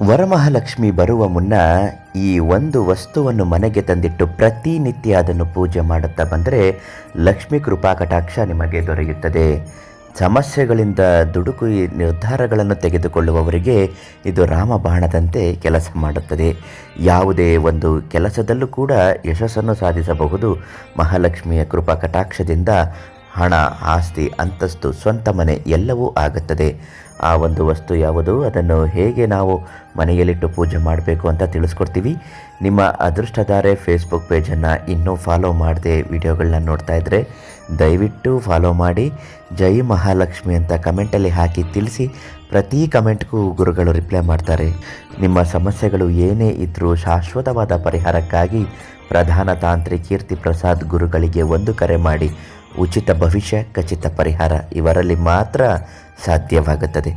ವರಮಹಾಲಕ್ಷ್ಮಿ ಬರುವ ಮುನ್ನ ಈ ಒಂದು ವಸ್ತುವನ್ನು ಮನೆಗೆ ತಂದಿಟ್ಟು ಪ್ರತಿನಿತ್ಯ ಅದನ್ನು ಪೂಜೆ ಮಾಡುತ್ತಾ ಬಂದರೆ ಲಕ್ಷ್ಮೀ ಕೃಪಾ ಕಟಾಕ್ಷ ನಿಮಗೆ ದೊರೆಯುತ್ತದೆ. ಸಮಸ್ಯೆಗಳಿಂದ ದುಡುಕು ನಿರ್ಧಾರಗಳನ್ನು ತೆಗೆದುಕೊಳ್ಳುವವರಿಗೆ ಇದು ರಾಮಬಾಣದಂತೆ ಕೆಲಸ ಮಾಡುತ್ತದೆ. ಯಾವುದೇ ಒಂದು ಕೆಲಸದಲ್ಲೂ ಕೂಡ ಯಶಸ್ಸನ್ನು ಸಾಧಿಸಬಹುದು ಮಹಾಲಕ್ಷ್ಮಿಯ ಕೃಪಾ ಕಟಾಕ್ಷದಿಂದ ಹಣ, ಆಸ್ತಿ, ಅಂತಸ್ತು, ಸ್ವಂತ ಮನೆ ಎಲ್ಲವೂ ಆಗುತ್ತದೆ. ಆ ಒಂದು ವಸ್ತು ಯಾವುದು? ಅದನ್ನು ಹೇಗೆ ನಾವು ಮನೆಯಲ್ಲಿಟ್ಟು ಪೂಜೆ ಮಾಡಬೇಕು ಅಂತ ತಿಳಿಸ್ಕೊಡ್ತೀವಿ. ನಿಮ್ಮ ಅದೃಷ್ಟಧಾರೆ ಫೇಸ್ಬುಕ್ ಪೇಜನ್ನು ಇನ್ನೂ ಫಾಲೋ ಮಾಡದೆ ವಿಡಿಯೋಗಳನ್ನ ನೋಡ್ತಾ ಇದ್ದರೆ ದಯವಿಟ್ಟು ಫಾಲೋ ಮಾಡಿ. ಜೈ ಮಹಾಲಕ್ಷ್ಮಿ ಅಂತ ಕಮೆಂಟಲ್ಲಿ ಹಾಕಿ ತಿಳಿಸಿ. ಪ್ರತಿ ಕಮೆಂಟ್ಗೂ ಗುರುಗಳು ರಿಪ್ಲೈ ಮಾಡ್ತಾರೆ. ನಿಮ್ಮ ಸಮಸ್ಯೆಗಳು ಏನೇ ಇದ್ದರೂ ಶಾಶ್ವತವಾದ ಪರಿಹಾರಕ್ಕಾಗಿ ಪ್ರಧಾನ ತಾಂತ್ರಿ ಕೀರ್ತಿ ಪ್ರಸಾದ್ ಗುರುಗಳಿಗೆ ಒಂದು ಕರೆ ಮಾಡಿ. ಉಚಿತ ಭವಿಷ್ಯ, ಖಚಿತ ಪರಿಹಾರ ಇವರಲ್ಲಿ ಮಾತ್ರ ಸಾಧ್ಯವಾಗುತ್ತದೆ.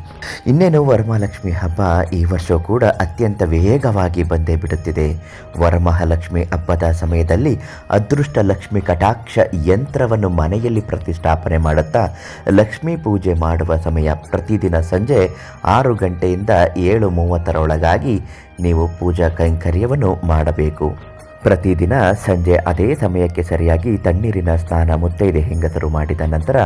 ಇನ್ನೇನು ವರಮಹಾಲಕ್ಷ್ಮಿ ಹಬ್ಬ ಈ ವರ್ಷ ಕೂಡ ಅತ್ಯಂತ ವೇಗವಾಗಿ ಬಂದೇ ಬಿಡುತ್ತಿದೆ. ವರಮಹಾಲಕ್ಷ್ಮಿ ಹಬ್ಬದ ಸಮಯದಲ್ಲಿ ಅದೃಷ್ಟ ಲಕ್ಷ್ಮಿ ಕಟಾಕ್ಷ ಯಂತ್ರವನ್ನು ಮನೆಯಲ್ಲಿ ಪ್ರತಿಷ್ಠಾಪನೆ ಮಾಡುತ್ತಾ ಲಕ್ಷ್ಮೀ ಪೂಜೆ ಮಾಡುವ ಸಮಯ ಪ್ರತಿದಿನ ಸಂಜೆ ಆರು ಗಂಟೆಯಿಂದ ಏಳು ಮೂವತ್ತರೊಳಗಾಗಿ ನೀವು ಪೂಜಾ ಕೈಂಕರ್ಯವನ್ನು ಮಾಡಬೇಕು. ಪ್ರತಿದಿನ ಸಂಜೆ ಅದೇ ಸಮಯಕ್ಕೆ ಸರಿಯಾಗಿ ತಣ್ಣೀರಿನ ಸ್ನಾನ ಮುತ್ತೈದೆ ಹೆಂಗಸರು ಮಾಡಿದ ನಂತರ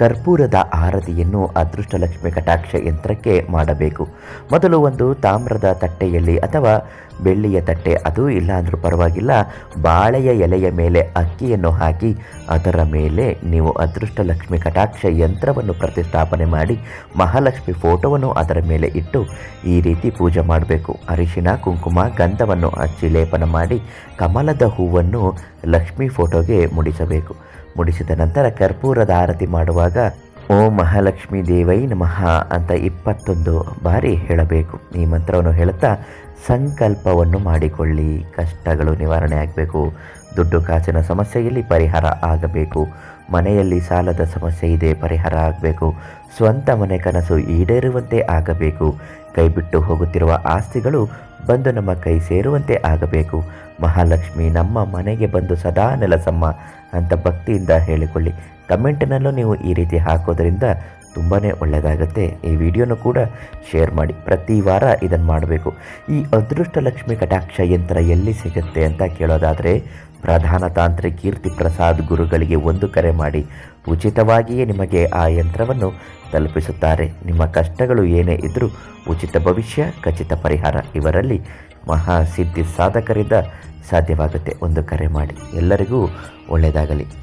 ಕರ್ಪೂರದ ಆರತಿಯನ್ನು ಅದೃಷ್ಟಲಕ್ಷ್ಮಿ ಕಟಾಕ್ಷ ಯಂತ್ರಕ್ಕೆ ಮಾಡಬೇಕು. ಮೊದಲು ಒಂದು ತಾಮ್ರದ ತಟ್ಟೆಯಲ್ಲಿ ಅಥವಾ ಬೆಳ್ಳಿಯ ತಟ್ಟೆ, ಅದು ಇಲ್ಲ ಅಂದರೂ ಪರವಾಗಿಲ್ಲ, ಬಾಳೆಯ ಎಲೆಯ ಮೇಲೆ ಅಕ್ಕಿಯನ್ನು ಹಾಕಿ ಅದರ ಮೇಲೆ ನೀವು ಅದೃಷ್ಟಲಕ್ಷ್ಮಿ ಕಟಾಕ್ಷ ಯಂತ್ರವನ್ನು ಪ್ರತಿಷ್ಠಾಪನೆ ಮಾಡಿ ಮಹಾಲಕ್ಷ್ಮಿ ಫೋಟೋವನ್ನು ಅದರ ಮೇಲೆ ಇಟ್ಟು ಈ ರೀತಿ ಪೂಜೆ ಮಾಡಬೇಕು. ಅರಿಶಿನ, ಕುಂಕುಮ, ಗಂಧವನ್ನು ಹಚ್ಚಿ ಲೇಪನ ಮಾಡಿ ಕಮಲದ ಹೂವನ್ನು ಲಕ್ಷ್ಮಿ ಫೋಟೋಗೆ ಮುಡಿಸಬೇಕು. ಮುಡಿಸಿದ ನಂತರ ಕರ್ಪೂರದ ಆರತಿ ಮಾಡುವಾಗ, ಓ ಮಹಾಲಕ್ಷ್ಮಿ ದೇವೈ ನಮಃ ಅಂತ ಇಪ್ಪತ್ತೊಂದು ಬಾರಿ ಹೇಳಬೇಕು. ಈ ಮಂತ್ರವನ್ನು ಹೇಳುತ್ತಾ ಸಂಕಲ್ಪವನ್ನು ಮಾಡಿಕೊಳ್ಳಿ. ಕಷ್ಟಗಳು ನಿವಾರಣೆ ಆಗಬೇಕು. ದುಡ್ಡು, ಕಾಸಿನ ಸಮಸ್ಯೆಯಲ್ಲಿ ಪರಿಹಾರ ಆಗಬೇಕು. ಮನೆಯಲ್ಲಿ ಸಾಲದ ಸಮಸ್ಯೆ ಇದೆ, ಪರಿಹಾರ ಆಗಬೇಕು. ಸ್ವಂತ ಮನೆ ಕನಸು ಈಡೇರುವಂತೆ ಆಗಬೇಕು. ಕೈಬಿಟ್ಟು ಹೋಗುತ್ತಿರುವ ಆಸ್ತಿಗಳು ಬಂದು ನಮ್ಮ ಕೈ ಸೇರುವಂತೆ ಆಗಬೇಕು. ಮಹಾಲಕ್ಷ್ಮಿ ನಮ್ಮ ಮನೆಗೆ ಬಂದು ಸದಾ ನೆಲಸಮ್ಮ ಅಂತ ಭಕ್ತಿಯಿಂದ ಹೇಳಿಕೊಳ್ಳಿ. ಕಮೆಂಟ್ನಲ್ಲೂ ನೀವು ಈ ರೀತಿ ಹಾಕೋದ್ರಿಂದ ತುಂಬಾ ಒಳ್ಳೆಯದಾಗುತ್ತೆ. ಈ ವಿಡಿಯೋನು ಕೂಡ ಶೇರ್ ಮಾಡಿ. ಪ್ರತಿ ವಾರ ಇದನ್ನು ಮಾಡಬೇಕು. ಈ ಅದೃಷ್ಟ ಲಕ್ಷ್ಮಿ ಕಟಾಕ್ಷ ಯಂತ್ರ ಎಲ್ಲಿ ಸಿಗುತ್ತೆ ಅಂತ ಕೇಳೋದಾದರೆ, ಪ್ರಧಾನ ತಾಂತ್ರಿ ಕೀರ್ತಿ ಪ್ರಸಾದ್ ಗುರುಗಳಿಗೆ ಒಂದು ಕರೆ ಮಾಡಿ, ಉಚಿತವಾಗಿಯೇ ನಿಮಗೆ ಆ ಯಂತ್ರವನ್ನು ತಲುಪಿಸುತ್ತಾರೆ. ನಿಮ್ಮ ಕಷ್ಟಗಳು ಏನೇ ಇದ್ದರೂ ಉಚಿತ ಭವಿಷ್ಯ, ಖಚಿತ ಪರಿಹಾರ ಇವರಲ್ಲಿ ಮಹಾಸಿದ್ಧಿ ಸಾಧಕರಿಂದ ಸಾಧ್ಯವಾಗುತ್ತೆ. ಒಂದು ಕರೆ ಮಾಡಿ. ಎಲ್ಲರಿಗೂ ಒಳ್ಳೆಯದಾಗಲಿ.